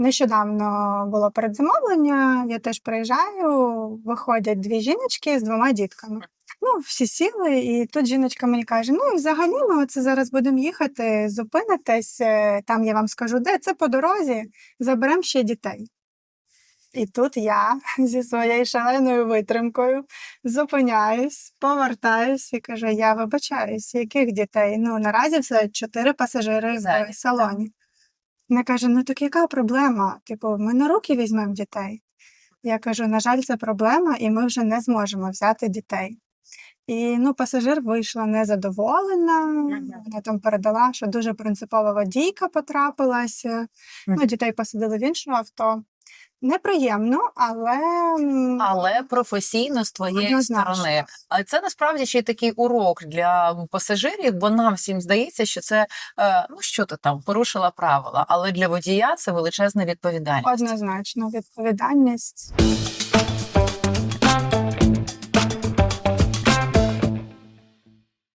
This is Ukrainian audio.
Нещодавно було передзамовлення, я теж приїжджаю, виходять дві жіночки з двома дітками. Ну, всі сіли, і тут жіночка мені каже: ну, і взагалі, ми оце зараз будемо їхати, зупинитесь, е, там я вам скажу, де це по дорозі, заберемо ще дітей. І тут я зі своєю шаленою витримкою зупиняюсь, повертаюсь і кажу: я вибачаюсь, яких дітей? Ну, наразі все чотири пасажири в салоні. Вона каже: ну так яка проблема? Типу, ми на руки візьмемо дітей. Я кажу: на жаль, це проблема, і ми вже не зможемо взяти дітей. І ну, пасажир вийшла незадоволена. Вона там передала, що дуже принципова водійка потрапилася. Ну, дітей посадили в інше авто. Неприємно, але Але професійно з твоєї Однозначно. сторони. А це насправді ще й такий урок для пасажирів, бо нам всім здається, що це е, ну що ти там порушила правила, але для водія це величезна відповідальність. однозначно відповідальність.